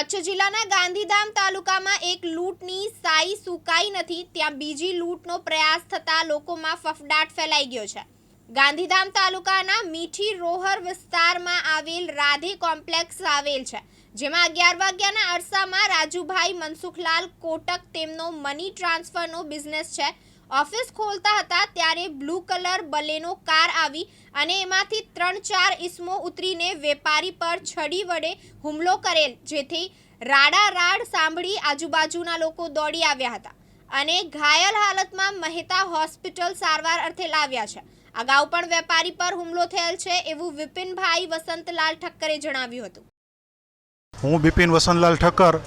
કચ્છ જિલ્લાના ગાંધીધામ તાલુકામાં એક લૂંટની સાઈ સુકાઈ નથી, ત્યાં બીજી લૂંટનો પ્રયાસ થતા લોકોમાં ફફડાટ ફેલાઈ ગયો છે. ગાંધીધામ તાલુકાના મીઠી રોહર વિસ્તારમાં આવેલ રાધે કોમ્પ્લેક્સ આવેલ છે, જેમાં અગિયાર વાગ્યાના અરસામાં રાજુભાઈ મનસુખલાલ કોટક તેમનો મની ટ્રાન્સફરનો બિઝનેસ છે. ઓફિસ ખોલતા હતા ત્યારે બ્લુ કલર બલેનો કાર આવી અને એમાંથી ત્રણ ચાર ઇસમો ઉતરીને વેપારી પર છડી વડે હુમલો કરેલ, જેથી રાડા રાડ સાંભળી આજુબાજુના લોકો દોડી આવ્યા હતા અને ઘાયલ હાલતમાં મહેતા હોસ્પિટલ સારવાર અર્થે લાવ્યા છે. અગાઉ પણ વેપારી પર હુમલો થયેલ છે એવું વિપિનભાઈ વસંતલાલ ઠક્કરે જણાવ્યું હતું. હું બિપિન વસંતલાલ ઠક્કર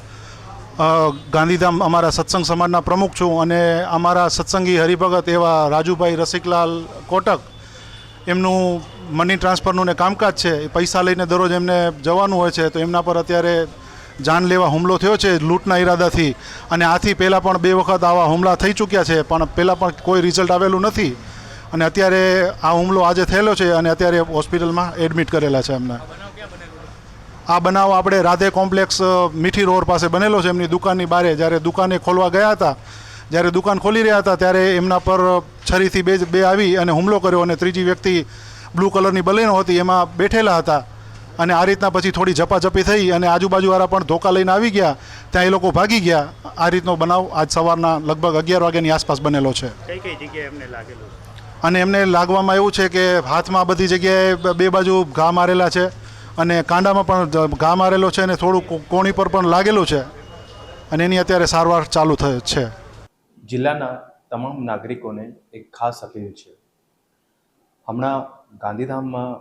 ગાંધીધામ અમારા સત્સંગ સમાજના પ્રમુખ છું અને અમારા સત્સંગી હરિભગત એવા રાજુભાઈ રસિકલાલ કોટક, એમનું મની ટ્રાન્સફરનું ને કામકાજ છે, એ પૈસા લઈને દરરોજ એમને જવાનું હોય છે, તો એમના પર અત્યારે જાનલેવા હુમલો થયો છે લૂંટના ઈરાદાથી. અને આથી પહેલાં પણ બે વખત આવા હુમલા થઈ ચૂક્યા છે, પણ પહેલાં પણ કોઈ રિઝલ્ટ આવેલું નથી. અને અત્યારે આ હુમલો આજે થયેલો છે અને અત્યારે હોસ્પિટલમાં એડમિટ કરેલા છે એમને. આ બનાવ આપણે રાધે કોમ્પ્લેક્સ મીઠી રોડ પાસે બનેલો છે. એમની દુકાનની બારે જ્યારે દુકાને ખોલવા ગયા હતા જ્યારે દુકાન ખોલી રહ્યા હતા ત્યારે એમના પર છરીથી બે બે આવી અને હુમલો કર્યો અને ત્રીજી વ્યક્તિ બ્લુ કલરની બલેનો હતી એમાં બેઠેલા હતા. અને આ રીતના પછી થોડી ઝપાઝપી થઈ અને આજુબાજુવાળા પણ ધોકા લઈને આવી ગયા. ત્યાં એ લોકો ભાગી ગયા. આ રીતનો બનાવ આજ સવારના લગભગ અગિયાર વાગ્યાની આસપાસ બનેલો છે. કઈ કઈ જગ્યાએ એમને લાગેલું અને એમને લાગવામાં એવું છે કે હાથમાં બધી જગ્યાએ બે બાજુ ઘા મારેલા છે. અને કાંડામાં પણ ઘા મારેલો છે અને થોડું કોણી પર પણ લાગેલું છે. અને એની અત્યારે સારવાર ચાલુ થઈ છે. જિલ્લાના તમામ નાગરિકોને એક ખાસ અપીલ છે. હમણાં ગાંધીધામમાં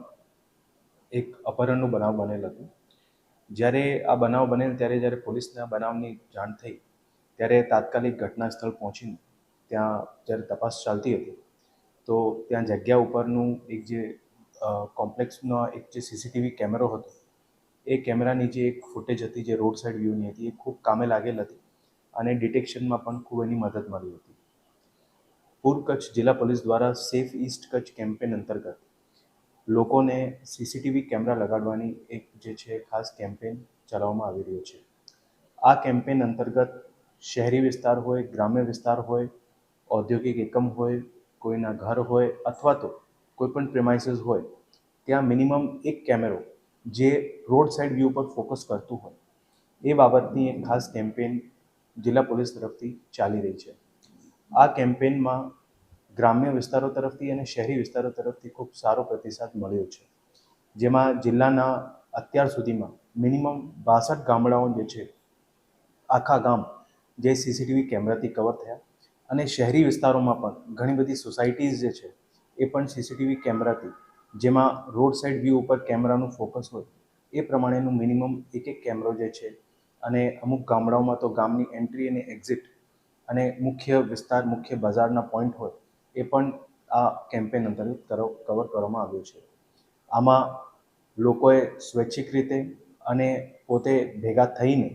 એક અપહરણનું બનાવ બનેલ હતું. જ્યારે આ બનાવ બનેલ ત્યારે જ્યારે પોલીસના બનાવની જાણ થઈ, ત્યારે તાત્કાલિક ઘટના સ્થળ પહોંચીને ત્યાં જ્યારે તપાસ ચાલતી હતી, તો ત્યાં જગ્યા ઉપરનું એક જે કોમ્પ્લેક્સનો એક જે સીસીટીવી કેમેરો હતો, એ કેમેરાની જે એક ફૂટેજ હતી, જે રોડ સાઈડ વ્યૂની હતી, એ ખૂબ કામે લાગેલ હતી અને ડિટેક્શનમાં પણ ખૂબ એની મદદ મળી હતી. પૂર કચ્છ જિલ્લા પોલીસ દ્વારા સેફ ઈસ્ટ કચ્છ કેમ્પેન અંતર્ગત લોકોને સીસીટીવી કેમેરા લગાડવાની એક જે છે, ખાસ કેમ્પેન ચલાવવામાં આવી રહ્યો છે. આ કેમ્પેન અંતર્ગત શહેરી વિસ્તાર હોય, ગ્રામ્ય વિસ્તાર હોય, ઔદ્યોગિક એકમ હોય, કોઈના ઘર હોય અથવા તો કોઈ પણ પ્રેમાઇસીસ હોય, ત્યાં મિનિમમ એક કેમેરો જે રોડ સાઈડ વ્યૂ પર ફોકસ કરતું હોય. એ બાબતની એક ખાસ કેમ્પેન જિલ્લા પોલીસ તરફથી ચાલી રહી છે. આ કેમ્પેનમાં ગ્રામ્ય વિસ્તારો તરફથી અને શહેરી વિસ્તારો તરફથી ખૂબ સારો પ્રતિસાદ મળ્યો છે. જેમાં જિલ્લાના અત્યાર સુધીમાં મિનિમમ બાસઠ ગામડાઓ જે છે, આખા ગામ જે સીસીટીવી કેમેરાથી કવર થયા અને શહેરી વિસ્તારોમાં પણ ઘણી બધી સોસાયટીઝ જે છે એ પણ સીસીટીવી કેમેરાથી જેમાં રોડ સાઈડ વ્યૂ ઉપર કેમેરાનું ફોકસ હોય, એ પ્રમાણેનું મિનિમમ એક એક કેમેરો જે છે, અને અમુક ગામડાઓમાં તો ગામની એન્ટ્રી અને એક્ઝિટ અને મુખ્ય વિસ્તાર, મુખ્ય બજારના પોઈન્ટ હોય, એ પણ આ કેમ્પેન અંતર્ગત કવર કરવામાં આવ્યું છે. આમાં લોકોએ સ્વૈચ્છિક રીતે અને પોતે ભેગા થઈને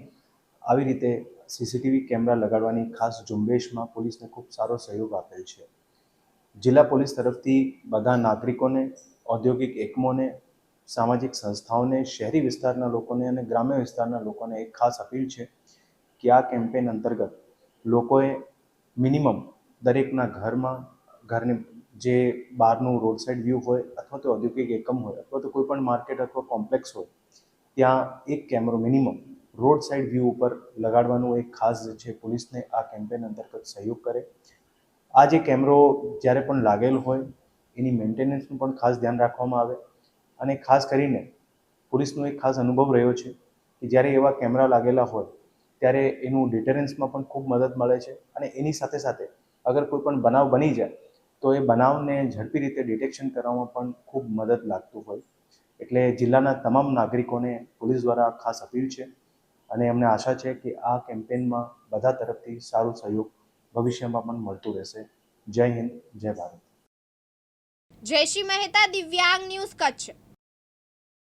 આવી રીતે સીસીટીવી કેમેરા લગાડવાની ખાસ ઝુંબેશમાં પોલીસને ખૂબ સારો સહયોગ આપેલ છે. જિલ્લા પોલીસ તરફથી બધા નાગરિકોને, ઔદ્યોગિક એકમોને, સામાજિક સંસ્થાઓને, શહેરી વિસ્તારના લોકોને અને ગ્રામ્ય વિસ્તારના લોકોને એક ખાસ અપીલ છે કે આ કેમ્પેન અંતર્ગત લોકોએ મિનિમમ દરેકના ઘરમાં, ઘરની જે બહારનું રોડ સાઈડ વ્યૂ હોય અથવા તો ઔદ્યોગિક એકમ હોય અથવા તો કોઈ પણ માર્કેટ અથવા કોમ્પ્લેક્સ હોય, ત્યાં એક કેમેરો મિનિમમ રોડ સાઈડ વ્યૂ ઉપર લગાડવાનું એક ખાસ છે પોલીસને આ કેમ્પેન અંતર્ગત સહયોગ કરે. આ જે કેમેરો જ્યારે પણ લાગેલ હોય, એની મેન્ટેનન્સનું પણ ખાસ ધ્યાન રાખવામાં આવે અને ખાસ કરીને પોલીસનો એક ખાસ અનુભવ રહ્યો છે કે જ્યારે એવા કેમેરા લાગેલા હોય, ત્યારે એનું ડિટરન્સમાં પણ ખૂબ મદદ મળે છે અને એની સાથે સાથે અગર કોઈ પણ બનાવ બની જાય, તો એ બનાવને ઝડપી રીતે ડિટેક્શન કરવામાં પણ ખૂબ મદદ લાગતું હોય. એટલે જિલ્લાના તમામ નાગરિકોને પોલીસ દ્વારા ખાસ અપીલ છે અને અમને આશા છે કે આ કેમ્પેનમાં બધા તરફથી સારો સહયોગ ભવિષ્યમાં પણ મળતું રહેશે. જય હિન્દ જય ભારત. જયશ્રી મહેતા દિવ્યાંગ ન્યૂઝ કચ્છ.